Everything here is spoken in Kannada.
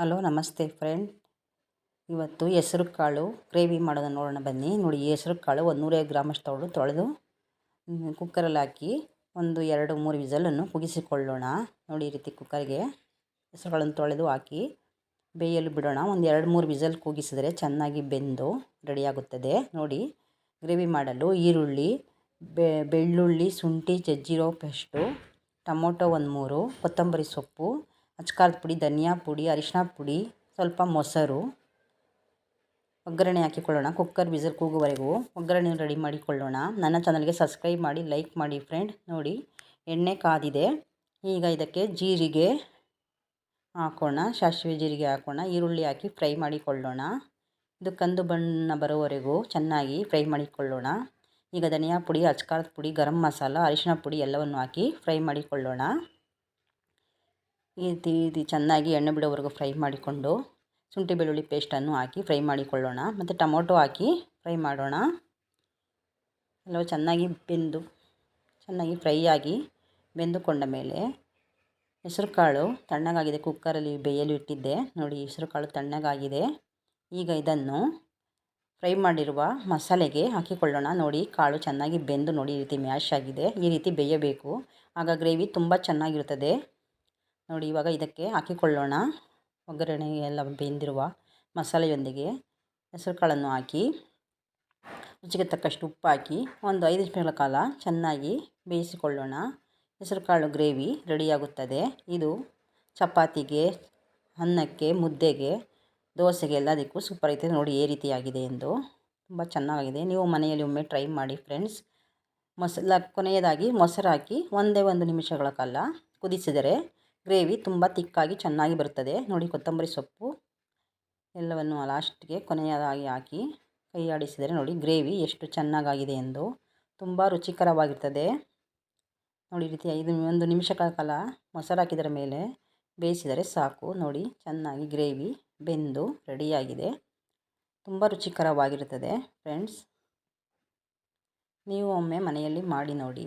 ಹಲೋ, ನಮಸ್ತೆ ಫ್ರೆಂಡ್. ಇವತ್ತು ಹೆಸರು ಕಾಳು ಗ್ರೇವಿ ಮಾಡೋದನ್ನು ನೋಡೋಣ ಬನ್ನಿ. ನೋಡಿ ಹೆಸರು ಕಾಳು ಒಂದು ನೂರೈವತ್ತು ಗ್ರಾಮಷ್ಟು ತೊಳೆದು ತೊಳೆದು ಕುಕ್ಕರಲ್ಲಿ ಹಾಕಿ ಒಂದು ಎರಡು ಮೂರು ವಿಸಲನ್ನು ಕುಗಿಸಿಕೊಳ್ಳೋಣ. ನೋಡಿ, ಈ ರೀತಿ ಕುಕ್ಕರ್ಗೆ ಹೆಸರುಗಳನ್ನು ತೊಳೆದು ಹಾಕಿ ಬೇಯಲು ಬಿಡೋಣ. ಒಂದು ಎರಡು ಮೂರು ವಿಸಲ್ ಕೂಗಿಸಿದರೆ ಚೆನ್ನಾಗಿ ಬೆಂದು ರೆಡಿಯಾಗುತ್ತದೆ ನೋಡಿ, ಗ್ರೇವಿ ಮಾಡಲು ಈರುಳ್ಳಿ ಬೆಳ್ಳುಳ್ಳಿ, ಶುಂಠಿ, ಜಜ್ಜಿರೋ ಪೇಸ್ಟು, ಟೊಮೊಟೊ ಒಂದು ಮೂರು, ಕೊತ್ತಂಬರಿ ಸೊಪ್ಪು ಅಚ್ಕಾರದ ಪುಡಿ, ಧನಿಯಾ ಪುಡಿ ಅರಿಶಿನ ಪುಡಿ, ಸ್ವಲ್ಪ ಮೊಸರು. ಒಗ್ಗರಣೆ ಹಾಕಿಕೊಳ್ಳೋಣ. ಕುಕ್ಕರ್ ವಿಸಲ್ ಕೂಗುವರೆಗೂ ಒಗ್ಗರಣೆ ರೆಡಿ ಮಾಡಿಕೊಳ್ಳೋಣ. ನನ್ನ ಚಾನಲ್ಗೆ ಸಬ್ಸ್ಕ್ರೈಬ್ ಮಾಡಿ, ಲೈಕ್ ಮಾಡಿ ಫ್ರೆಂಡ್. ನೋಡಿ, ಎಣ್ಣೆ ಕಾದಿದೆ. ಈಗ ಇದಕ್ಕೆ ಜೀರಿಗೆ ಹಾಕೋಣ. ಸಾಸಿವೆ ಜೀರಿಗೆ ಹಾಕೋಣ. ಈರುಳ್ಳಿ ಹಾಕಿ ಫ್ರೈ ಮಾಡಿಕೊಳ್ಳೋಣ. ಇದು ಕಂದು ಬಣ್ಣ ಬರೋವರೆಗೂ ಚೆನ್ನಾಗಿ ಫ್ರೈ ಮಾಡಿಕೊಳ್ಳೋಣ. ಈಗ ಧನಿಯಾ ಪುಡಿ, ಅಚ್ಕಾರದ ಪುಡಿ, ಗರಂ ಮಸಾಲ ಅರಿಶಿನ ಪುಡಿ ಎಲ್ಲವನ್ನು ಹಾಕಿ ಫ್ರೈ ಮಾಡಿಕೊಳ್ಳೋಣ. ಈ ರೀತಿ ಚೆನ್ನಾಗಿ ಎಣ್ಣೆ ಬಿಡೋವರೆಗೂ ಫ್ರೈ ಮಾಡಿಕೊಂಡು ಶುಂಠಿ ಬೆಳ್ಳುಳ್ಳಿ ಪೇಸ್ಟನ್ನು ಹಾಕಿ ಫ್ರೈ ಮಾಡಿಕೊಳ್ಳೋಣ. ಮತ್ತು ಟೊಮೊಟೊ ಹಾಕಿ ಫ್ರೈ ಮಾಡೋಣ. ಎಲ್ಲವೂ ಚೆನ್ನಾಗಿ ಬೆಂದು, ಚೆನ್ನಾಗಿ ಫ್ರೈ ಆಗಿ ಬೆಂದುಕೊಂಡ ಮೇಲೆ ಹೆಸರುಕಾಳು ತಣ್ಣಗಾಗಿದೆ. ಕುಕ್ಕರಲ್ಲಿ ಬೇಯಲು ಇಟ್ಟಿದ್ದೆ. ನೋಡಿ, ಹೆಸರುಕಾಳು ತಣ್ಣಗಾಗಿದೆ. ಈಗ ಇದನ್ನು ಫ್ರೈ ಮಾಡಿರುವ ಮಸಾಲೆಗೆ ಹಾಕಿಕೊಳ್ಳೋಣ. ನೋಡಿ, ಕಾಳು ಚೆನ್ನಾಗಿ ಬೆಂದು ನೋಡಿ, ಈ ರೀತಿ ಮ್ಯಾಶ್ ಆಗಿದೆ. ಈ ರೀತಿ ಬೇಯಬೇಕು. ಆಗ ಗ್ರೇವಿ ತುಂಬ ಚೆನ್ನಾಗಿರುತ್ತದೆ. ನೋಡಿ, ಇವಾಗ ಇದಕ್ಕೆ ಹಾಕಿಕೊಳ್ಳೋಣ. ಒಗ್ಗರಣೆ ಎಲ್ಲ ಬೆಂದಿರುವ ಮಸಾಲೆಯೊಂದಿಗೆ ಹೆಸರು ಕಾಳನ್ನು ಹಾಕಿ, ರುಚಿಗೆ ತಕ್ಕಷ್ಟು ಉಪ್ಪು ಹಾಕಿ, ಒಂದು ಐದು ನಿಮಿಷಗಳ ಕಾಲ ಚೆನ್ನಾಗಿ ಬೇಯಿಸಿಕೊಳ್ಳೋಣ. ಹೆಸರು ಕಾಳು ಗ್ರೇವಿ ರೆಡಿಯಾಗುತ್ತದೆ. ಇದು ಚಪಾತಿಗೆ, ಅನ್ನಕ್ಕೆ, ಮುದ್ದೆಗೆ, ದೋಸೆಗೆ ಎಲ್ಲದಕ್ಕೂ ಸೂಪರ್ ಐತೆ ನೋಡಿ, ಈ ರೀತಿಯಾಗಿದೆ ಎಂದು. ತುಂಬ ಚೆನ್ನಾಗಿದೆ. ನೀವು ಮನೆಯಲ್ಲಿ ಒಮ್ಮೆ ಟ್ರೈ ಮಾಡಿ ಫ್ರೆಂಡ್ಸ್ ಮೊಸಲ ಕೊನೆಯದಾಗಿ ಮೊಸರು ಹಾಕಿ ಒಂದೇ ಒಂದು ನಿಮಿಷಗಳ ಕಾಲ ಕುದಿಸಿದರೆ ಗ್ರೇವಿ ತುಂಬ ತಿಕ್ಕಾಗಿ ಚೆನ್ನಾಗಿ ಬರುತ್ತದೆ. ನೋಡಿ ಕೊತ್ತಂಬರಿ ಸೊಪ್ಪು ಎಲ್ಲವನ್ನು ಲಾಸ್ಟ್ಗೆ ಕೊನೆಯದಾಗಿ ಹಾಕಿ ಕೈ ಆಡಿಸಿದರೆ ನೋಡಿ ಗ್ರೇವಿ ಎಷ್ಟು ಚೆನ್ನಾಗಾಗಿದೆ ಎಂದು ತುಂಬ ರುಚಿಕರವಾಗಿರ್ತದೆ. ನೋಡಿ ರೀತಿ ಐದು ಒಂದು ನಿಮಿಷಗಳ ಕಾಲ ಮೊಸರು ಹಾಕಿದರ ಮೇಲೆ ಬೇಯಿಸಿದರೆ ಸಾಕು. ನೋಡಿ ಚೆನ್ನಾಗಿ ಗ್ರೇವಿ ಬೆಂದು ರೆಡಿಯಾಗಿದೆ. ತುಂಬ ರುಚಿಕರವಾಗಿರುತ್ತದೆ ಫ್ರೆಂಡ್ಸ್. ನೀವು ಒಮ್ಮೆ ಮನೆಯಲ್ಲಿ ಮಾಡಿ ನೋಡಿ.